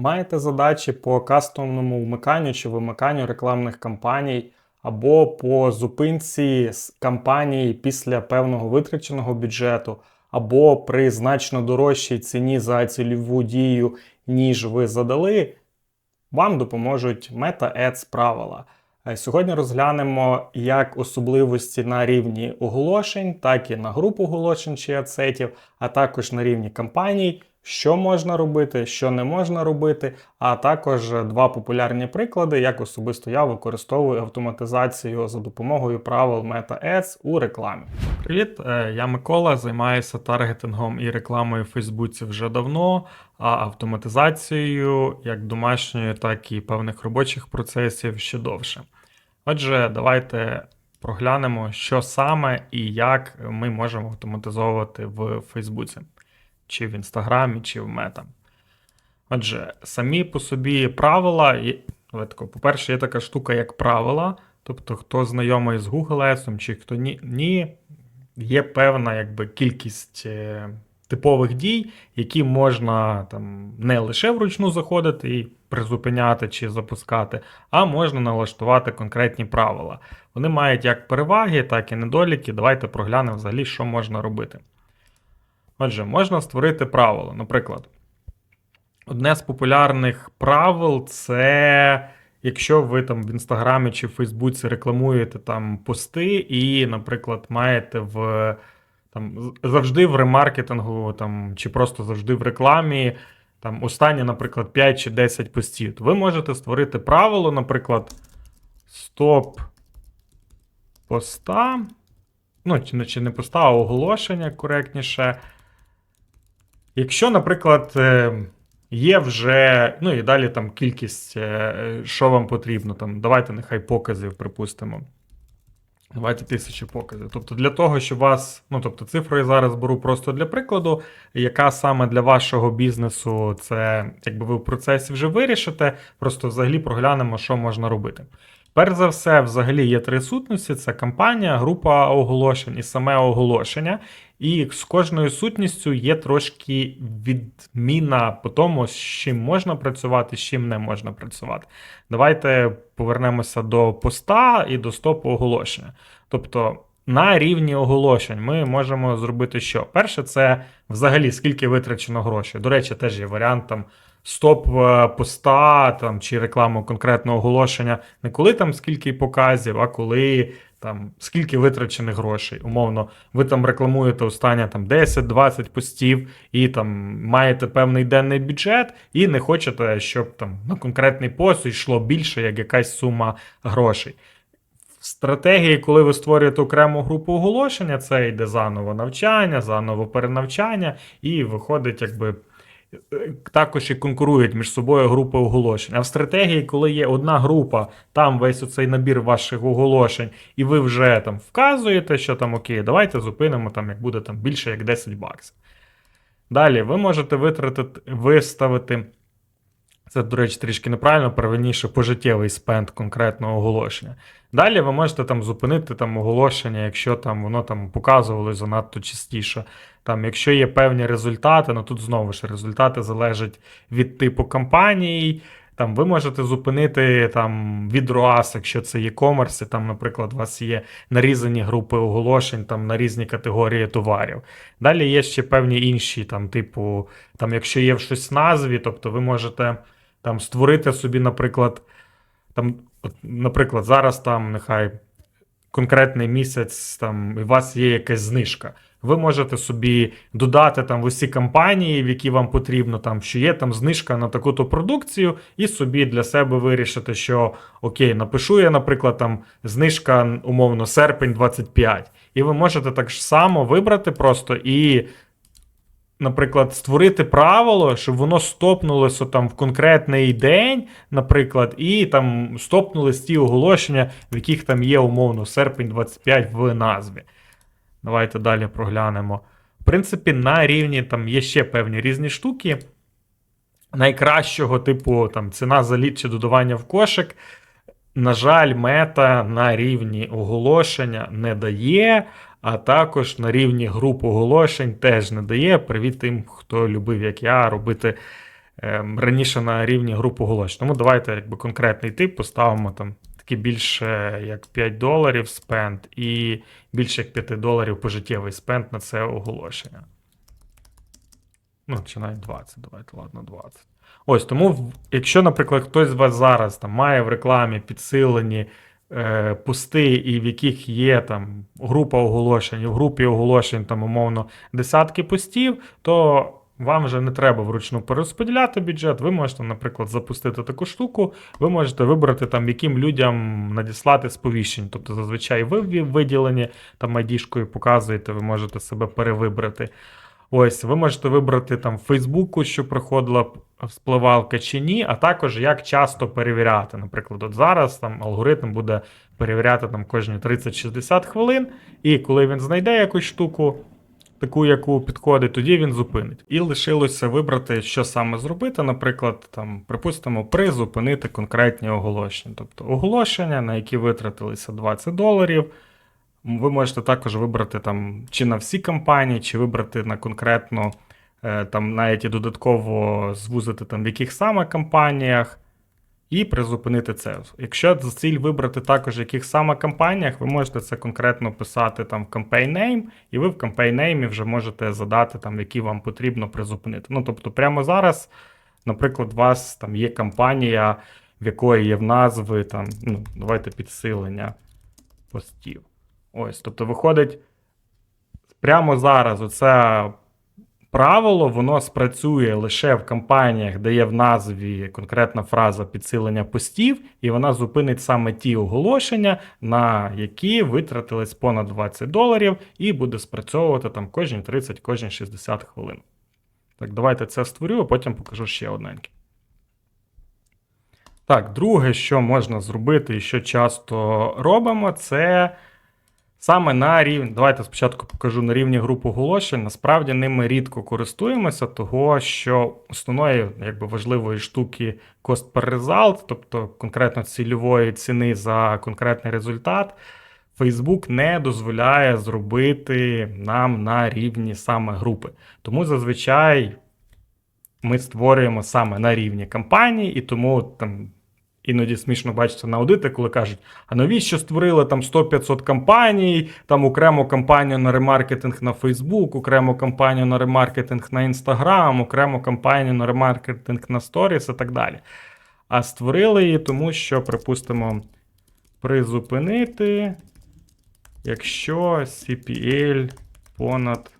Маєте задачі по кастомному вмиканню чи вимиканню рекламних кампаній, або по зупинці кампанії після певного витраченого бюджету, або при значно дорожчій ціні за цільову дію, ніж ви задали, вам допоможуть Meta Ads правила. Е, Сьогодні розглянемо як особливості на рівні оголошень, так і на групу оголошень чи адцетів, а також на рівні кампаній, що можна робити, що не можна робити, а також два популярні приклади, як особисто я використовую автоматизацію за допомогою правил Meta Ads у рекламі. Привіт, е, я Микола, займаюся таргетингом і рекламою в Фейсбуці вже давно, а автоматизацією як домашньою, так і певних робочих процесів ще довше. Отже, давайте проглянемо, що саме і як ми можемо автоматизовувати в Фейсбуці, чи в Інстаграмі, чи в Мета. Отже, самі по собі правила, по-перше, є така штука, як правила. Тобто, хто знайомий з Google Ads, чи хто ні, ні, є певна якби, кількість е, типових дій, які можна там не лише вручну заходити і призупиняти чи запускати, а можна налаштувати конкретні правила. Вони мають як переваги, так і недоліки. Давайте проглянемо взагалі, що можна робити. Отже, можна створити правило. Наприклад, одне з популярних правил це. Якщо ви там в інстаграмі чи в Фейсбуці рекламуєте там пости, і, наприклад, маєте в там завжди в ремаркетингу, там, чи просто завжди в рекламі, там останні, наприклад, 5 чи 10 постів, то ви можете створити правило, наприклад, стоп поста. Ну, чи, не- поста, а оголошення коректніше. Якщо, наприклад, е, є вже, ну і далі там кількість, е, що вам потрібно, там, давайте нехай показів, припустимо. Давайте тисячі показів. Тобто для того, щоб вас, ну тобто цифру я зараз беру просто для прикладу, яка саме для вашого бізнесу це, якби ви в процесі вже вирішите, просто взагалі проглянемо, що можна робити. Перш за все, взагалі є три сутності: це кампанія, група оголошень і саме оголошення. І з кожною сутністю є трошки відміна по тому, з чим можна працювати, з чим не можна працювати. Давайте повернемося до поста і до стопу оголошення. Тобто на рівні оголошень ми можемо зробити що? Перше, це взагалі скільки витрачено грошей. До речі, теж є варіант там стоп е, поста там, чи рекламу конкретного оголошення. Не коли там скільки показів, а коли там скільки витрачених грошей. Умовно, ви там рекламуєте останнє там 10-20 постів і там маєте певний денний бюджет, і не хочете, щоб там на конкретний пост йшло більше, як якась сума грошей. В стратегії, коли ви створюєте окрему групу оголошення, це йде заново навчання, заново перенавчання, і виходить, якби. Також і конкурують між собою групи оголошень. А в стратегії, коли є одна група, там весь оцей набір ваших оголошень, і ви вже там вказуєте, що там окей, давайте зупинимо там, як буде там більше як 10 баксів. Далі ви можете витратити, виставити. Це, до речі, трішки неправильно, правильніше пожиттєвий спенд конкретного оголошення. Далі ви можете там зупинити там оголошення, якщо там воно там показувалось занадто частіше. Там, якщо є певні результати, ну тут знову ж результати залежать від типу кампанії. Там ви можете зупинити там від ROAS, якщо це e-commerce, там, наприклад, у вас є нарізані групи оголошень там на різні категорії товарів. Далі є ще певні інші, там, типу, там, якщо є щось в назві, тобто ви можете там створити собі, наприклад, там, наприклад, зараз там нехай конкретний місяць, там у вас є якась знижка. Ви можете собі додати там в усі кампанії, в які вам потрібно, там що є там знижка на таку-то продукцію, і собі для себе вирішити, що окей, напишу я, наприклад, там знижка умовно серпень 25. І ви можете так само вибрати просто і наприклад, створити правило, щоб воно стопнулося там в конкретний день, наприклад, і там стопнулись ті оголошення, в яких там є умовно серпень 25 в назві. Давайте далі проглянемо. В принципі, на рівні там є ще певні різні штуки. Найкращого типу там ціна за лід чи додавання в кошик. На жаль, мета на рівні оголошення не дає, а також на рівні груп оголошень теж не дає. Привіт тим, хто любив, як я, робити ем, раніше на рівні груп оголошень. Тому давайте якби конкретний тип поставимо там таки більше як 5 доларів спенд і більше як 5 доларів пожиттєвий спенд на це оголошення. Ну, чи навіть 20, давайте, ладно, 20. Ось тому, якщо, наприклад, хтось з вас зараз там має в рекламі підсилені пости, і в яких є там група оголошень, і в групі оголошень там умовно десятки постів, то вам вже не треба вручну перерозподіляти бюджет. Ви можете, наприклад, запустити таку штуку, ви можете вибрати там, яким людям надіслати сповіщень. Тобто, зазвичай ви виділені там ID-шкою показуєте, ви можете себе перевибрати. Ось, ви можете вибрати там Фейсбуку, що приходила вспливалка чи ні, а також як часто перевіряти. Наприклад, от зараз там алгоритм буде перевіряти там кожні 30-60 хвилин, і коли він знайде якусь штуку, таку, яку підходить, тоді він зупинить. І лишилося вибрати, що саме зробити. Наприклад, там, припустимо, призупинити конкретні оголошення. Тобто оголошення, на які витратилися 20 доларів. Ви можете також вибрати там чи на всі кампанії, чи вибрати на конкретно е, там навіть і додатково звузити там в яких саме кампаніях, і призупинити це. Якщо за ціль вибрати також в яких саме кампаніях, ви можете це конкретно писати там в campaign name, і ви в campaign name вже можете задати там, які вам потрібно призупинити. Ну тобто, прямо зараз, наприклад, у вас там є кампанія, в якої є в назви там, ну, давайте підсилення постів. Ось, тобто, виходить, прямо зараз оце правило, воно спрацює лише в кампаніях, де є в назві конкретна фраза підсилення постів, і вона зупинить саме ті оголошення, на які витратились понад 20 доларів, і буде спрацьовувати там кожні 30, кожні 60 хвилин. Так, давайте це створю, а потім покажу ще одненьке. Так, друге, що можна зробити і що часто робимо, це саме на рівні. Давайте спочатку покажу на рівні груп оголошень. Насправді ними рідко користуємося, того що основної якби, важливої штуки cost per result, тобто конкретно цільової ціни за конкретний результат, Facebook не дозволяє зробити нам на рівні саме групи. Тому зазвичай ми створюємо саме на рівні кампанії, і тому там іноді смішно бачити на аудити, коли кажуть, а навіщо створили там 100-500 кампаній, там окрему кампанію на ремаркетинг на Facebook, окрему кампанію на ремаркетинг на Instagram, окрему кампанію на ремаркетинг на Stories і так далі. А створили її тому, що, припустимо, призупинити, якщо CPL понад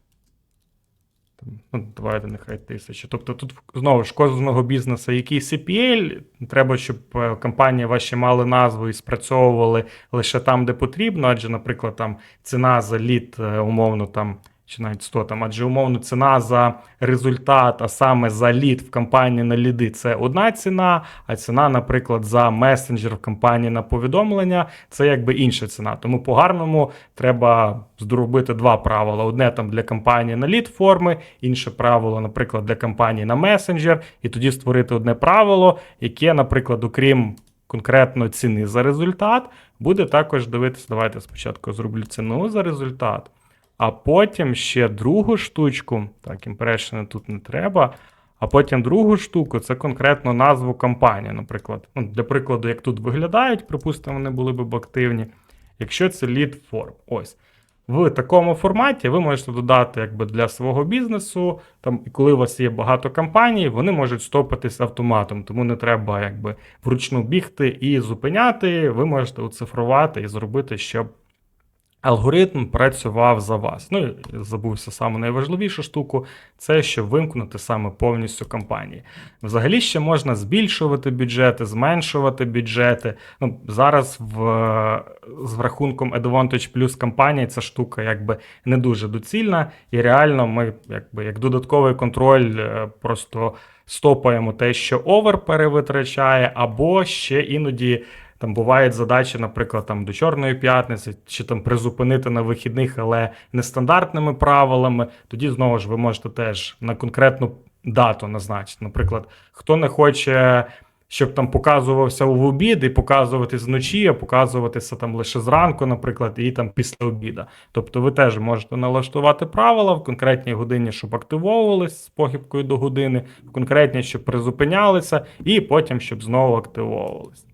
там, ну, давайте нехай тисячі. Тобто тут знову ж кожного бізнесу, який CPL, треба, щоб е, компанії ваші мали назву і спрацьовували лише там, де потрібно, адже, наприклад, там ціна за лід, е, умовно там. Чи навіть 100 там, адже умовно ціна за результат, а саме за лід в компанії на ліди це одна ціна, а ціна, наприклад, за месенджер в компанії на повідомлення це якби інша ціна. Тому по-гарному треба зробити два правила: одне там для компанії на лід форми, інше правило, наприклад, для компанії на месенджер, і тоді створити одне правило, яке, наприклад, окрім конкретно ціни за результат, буде також дивитися. Давайте спочатку зроблю ціну за результат. А потім ще другу штучку, так, імпрешени тут не треба. А потім другу штуку це конкретно назву компанії. Наприклад, ну, для прикладу, як тут виглядають, припустимо, вони були б активні. Якщо це lead form. Ось. В такому форматі ви можете додати якби, для свого бізнесу, там, і коли у вас є багато компаній, вони можуть стопитись автоматом, тому не треба якби, вручну бігти і зупиняти. Ви можете оцифрувати і зробити, щоб алгоритм працював за вас. Ну, забувся саме найважливішу штуку, це щоб вимкнути саме повністю кампанії. Взагалі ще можна збільшувати бюджети, зменшувати бюджети. Ну, зараз в, з рахунком Advantage Plus кампанії ця штука якби не дуже доцільна, і реально ми якби як додатковий контроль е, просто стопаємо те, що овер перевитрачає, або ще іноді. Там бувають задачі, наприклад, там до Чорної п'ятниці, чи там призупинити на вихідних, але нестандартними правилами. Тоді знову ж ви можете теж на конкретну дату назначити. Наприклад, хто не хоче щоб там показувався в обід і показувати зночі, а показуватися там лише зранку, наприклад, і там після обіда. Тобто ви теж можете налаштувати правила в конкретній годині, щоб активовувались з похибкою до години, в конкретній, щоб призупинялися, і потім, щоб знову активовувались.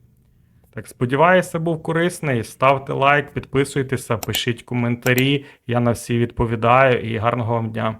Так, сподіваюся, був корисний. Ставте лайк, підписуйтеся, пишіть коментарі. Я на всі відповідаю і гарного вам дня.